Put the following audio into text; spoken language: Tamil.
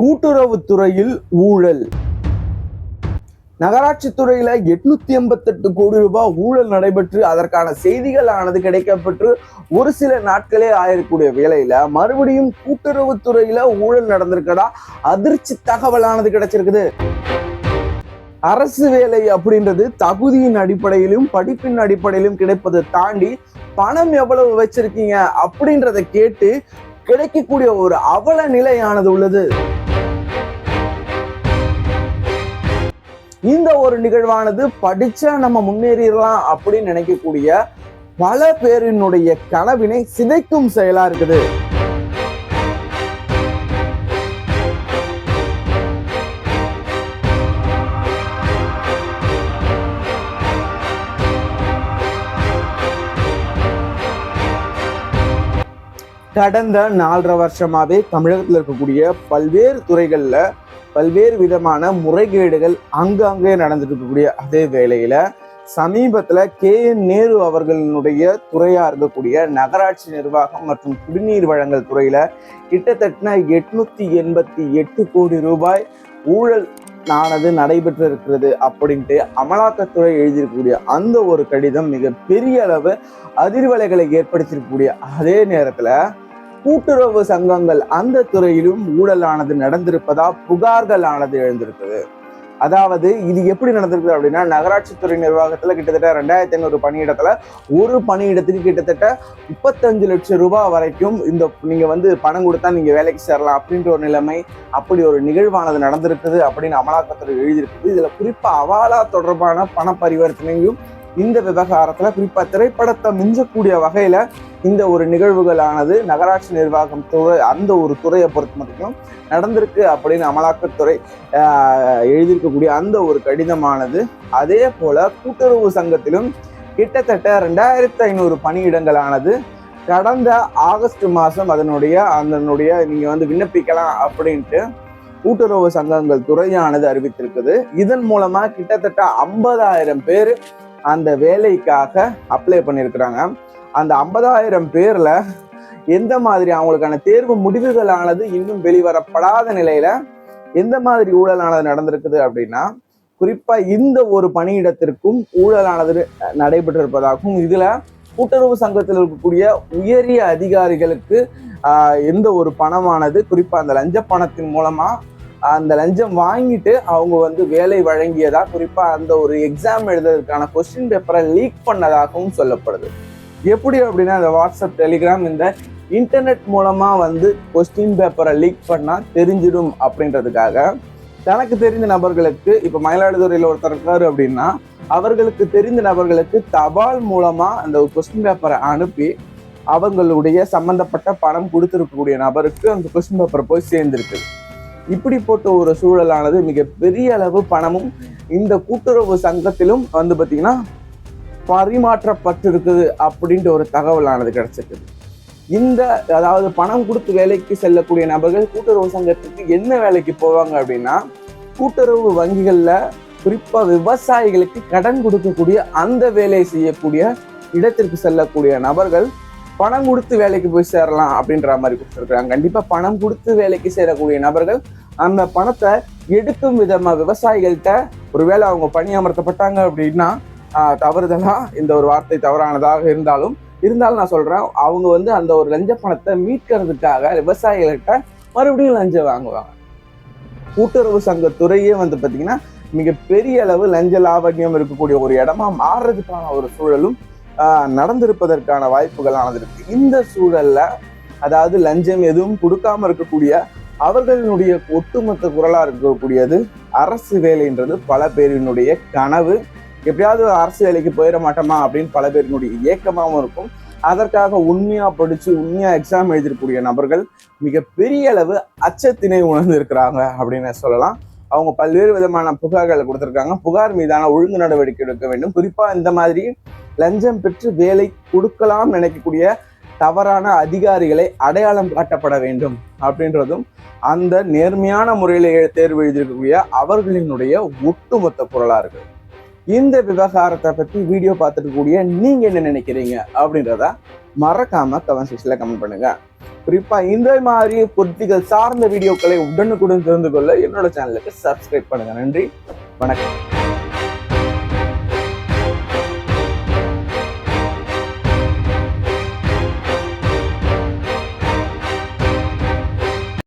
கூட்டுறவுத்துறையில் ஊழல். நகராட்சி துறையில எட்நூத்தி எண்பத்தெட்டு கோடி ரூபாய் ஊழல் நடைபெற்று அதற்கான செய்திகள் ஆனது கிடைக்கப்பெற்று ஒரு சில நாட்களே ஆயிருக்கூடிய வேலையில மறுபடியும் கூட்டுறவுத்துறையில ஊழல் நடந்திருக்கடா அதிர்ச்சி தகவலானது கிடைச்சிருக்குது. அரசு வேலை அப்படின்றது தகுதியின் அடிப்படையிலும் படிப்பின் அடிப்படையிலும் கிடைப்பதை தாண்டி பணம் எவ்வளவு வச்சிருக்கீங்க அப்படின்றத கேட்டு கிடைக்கக்கூடிய ஒரு அவல நிலையானது உள்ளது. இந்த ஒரு நிகழ்வானது படிச்சா நம்ம முன்னேறிடலாம் அப்படின்னு நினைக்கக்கூடிய பல பேரினுடைய கனவினை சிதைக்கும் செயலா இருக்குது. கடந்த நாலரை வருஷமாகவே தமிழகத்தில் இருக்கக்கூடிய பல்வேறு துறைகளில் பல்வேறு விதமான முறைகேடுகள் அங்கங்கே நடந்துட்டு இருக்கக்கூடிய அதே வேளையில் சமீபத்தில் கே என் நேரு அவர்களினுடைய துறையாக இருக்கக்கூடிய நகராட்சி நிர்வாகம் மற்றும் குடிநீர் வழங்கல் துறையில் கிட்டத்தட்ட எட்நூத்தி எண்பத்தி எட்டு கோடி ரூபாய் ஊழல் ஆனது நடைபெற்று இருக்கிறது அப்படின்ட்டு அமலாக்கத்துறை எழுதியிருக்கக்கூடிய அந்த ஒரு கடிதம் மிக பெரிய அளவு அதிர்வலைகளை ஏற்படுத்தியிருக்கக்கூடிய அதே நேரத்தில் கூட்டுறவு சங்கங்கள் அந்த துறையிலும் ஊழலானது நடந்திருப்பதா புகார்கள் ஆனது எழுந்திருக்குது. அதாவது இது எப்படி நடந்திருக்குது அப்படின்னா நகராட்சித்துறை நிர்வாகத்தில் நிர்வாகத்துல கிட்டத்தட்ட ரெண்டாயிரத்தி ஐநூறு பணியிடத்துல ஒரு பணியிடத்துக்கு கிட்டத்தட்ட முப்பத்தஞ்சு லட்சம் ரூபாய் வரைக்கும் இந்த நீங்க வந்து பணம் கொடுத்தா நீங்க வேலைக்கு சேரலாம் அப்படின்ற ஒரு நிலைமை அப்படி ஒரு நிகழ்வானது நடந்திருக்குது அப்படின்னு அமலாக்கத்துறை எழுதியிருக்குது. இதுல குறிப்பா அவாலா தொடர்பான பண பரிவர்த்தனையும் இந்த விவகாரத்தில் குறிப்பாக திரைப்படத்தை மிஞ்சக்கூடிய வகையில் இந்த ஒரு நிகழ்வுகளானது நகராட்சி நிர்வாகம் துறை அந்த ஒரு துறையை பொறுத்த மட்டும் நடந்திருக்கு அப்படின்னு அமலாக்கத்துறை எழுதியிருக்கக்கூடிய அந்த ஒரு கடிதமானது. அதே போல் கூட்டுறவு சங்கத்திலும் கிட்டத்தட்ட ரெண்டாயிரத்தி ஐநூறு பணியிடங்களானது கடந்த ஆகஸ்ட் மாதம் அதனுடைய அதனுடைய நீங்கள் வந்து விண்ணப்பிக்கலாம் அப்படின்ட்டு கூட்டுறவு சங்கங்கள் துறையானது அறிவித்திருக்குது. இதன் மூலமாக கிட்டத்தட்ட ஐம்பதாயிரம் பேர் அந்த வேலைக்காக அப்ளை பண்ணியிருக்கிறாங்க. அந்த ஐம்பதாயிரம் பேரில் எந்த மாதிரி அவங்களுக்கான தேர்வு முடிவுகளானது இன்னும் வெளிவரப்படாத நிலையில் எந்த மாதிரி ஊழலானது நடந்திருக்குது அப்படின்னா குறிப்பாக இந்த ஒரு பணியிடத்திற்கும் ஊழலானது நடைபெற்றிருப்பதாகவும் இதில் கூட்டுறவு சங்கத்தில் இருக்கக்கூடிய உயரிய அதிகாரிகளுக்கு எந்த ஒரு பணமானது குறிப்பாக அந்த லஞ்ச பணத்தின் மூலமாக அந்த லஞ்சம் வாங்கிட்டு அவங்க வந்து வேலை வழங்கியதா குறிப்பா அந்த ஒரு எக்ஸாம் எழுதுறதுக்கான கொஸ்டின் பேப்பரை லீக் பண்ணதாகவும் சொல்லப்படுது. எப்படி அப்படின்னா இந்த வாட்ஸ்அப் டெலிகிராம் இந்த இன்டர்நெட் மூலமா வந்து கொஸ்டின் பேப்பரை லீக் பண்ணால் தெரிஞ்சிடும் அப்படின்றதுக்காக தனக்கு தெரிந்த நபர்களுக்கு இப்ப மயிலாடுதுறையில் ஒருத்தர் இருக்காரு அப்படின்னா அவர்களுக்கு தெரிந்த நபர்களுக்கு தபால் மூலமா அந்த கொஸ்டின் பேப்பரை அனுப்பி அவங்களுடைய சம்பந்தப்பட்ட பணம் கொடுத்துருக்கக்கூடிய நபருக்கு அந்த கொஸ்டின் பேப்பர் போய் சேர்ந்துருக்குது இப்படி போட்ட ஒரு சூழலானது மிகப்பெரிய அளவு பணமும் இந்த கூட்டுறவு சங்கத்திலும் வந்து பாத்தீங்கன்னா பரிமாற்றப்பட்டிருக்குது அப்படின்ற ஒரு தகவலானது கிடைச்சிருக்குது. இந்த அதாவது பணம் கொடுத்து வேலைக்கு செல்லக்கூடிய நபர்கள் கூட்டுறவு சங்கத்துக்கு என்ன வேலைக்கு போவாங்க அப்படின்னா கூட்டுறவு வங்கிகளில் குறிப்பாக விவசாயிகளுக்கு கடன் கொடுக்கக்கூடிய அந்த வேலையை செய்யக்கூடிய இடத்திற்கு செல்லக்கூடிய நபர்கள் பணம் கொடுத்து வேலைக்கு போய் சேரலாம் அப்படின்ற மாதிரி கொடுத்துருக்காங்க கண்டிப்பா பணம் கொடுத்து வேலைக்கு சேரக்கூடிய நபர்கள் அந்த பணத்தை எடுக்கும் விதமா விவசாயிகள்கிட்ட ஒருவேளை அவங்க பணியமர்த்தப்பட்டாங்க அப்படின்னா தவறுதலாக இந்த ஒரு வார்த்தை தவறானதாக இருந்தாலும் இருந்தாலும் நான் சொல்றேன் அவங்க வந்து அந்த ஒரு லஞ்ச பணத்தை மீட்கிறதுக்காக விவசாயிகள்கிட்ட மறுபடியும் லஞ்சம் வாங்குவாங்க. கூட்டுறவு சங்க துறையே வந்து பாத்தீங்கன்னா மிகப்பெரிய அளவு லஞ்ச லாவண்யம் இருக்கக்கூடிய ஒரு இடமா மாறுறதுக்கான ஒரு சூழலும் நடந்திருப்பதற்கான வாய்ப்புகள் ஆனது இந்த சூழல்ல அதாவது லஞ்சம் எதுவும் கொடுக்காம இருக்கக்கூடிய அவர்களினுடைய ஒட்டுமொத்த குரலா இருக்கக்கூடியது அரசு வேலைன்றது பல பேரினுடைய கனவு. எப்படியாவது ஒரு அரசு வேலைக்கு போயிட மாட்டோமா அப்படின்னு பல பேரினுடைய இயக்கமாகவும் இருக்கும். அதற்காக உண்மையா படிச்சு உண்மையா எக்ஸாம் எழுதிருக்கக்கூடிய நபர்கள் மிக பெரிய அளவு அச்சத்தினை உணர்ந்து இருக்கிறாங்க அப்படின்னு சொல்லலாம். அவங்க பல்வேறு விதமான புகார்களை கொடுத்துருக்காங்க. புகார் மீதான ஒழுங்கு நடவடிக்கை எடுக்க வேண்டும். குறிப்பா இந்த மாதிரி லஞ்சம் பெற்று வேலை கொடுக்கலாம் நினைக்கக்கூடிய தவறான அதிகாரிகளை அடையாளம் காட்டப்பட வேண்டும் அப்படின்றதும் அந்த நேர்மையான முறையில் தேர்வு எழுதியிருக்கக்கூடிய அவர்களினுடைய ஒட்டுமொத்த குரலா இருக்கு இந்த விவகாரத்தை பத்தி வீடியோ பார்த்துட்டு கூடிய நீங்க என்ன நினைக்கிறீங்க அப்படின்றத மறக்காம கமெண்ட் செக்ஷன்ல கமெண்ட் பண்ணுங்க. குறிப்பா இந்த மாதிரி பொருத்திகள் சார்ந்த வீடியோக்களை உடனுக்குடன் தெரிந்து கொள்ள என்னோட சேனலுக்கு சப்ஸ்கிரைப் பண்ணுங்க. நன்றி. வணக்கம்.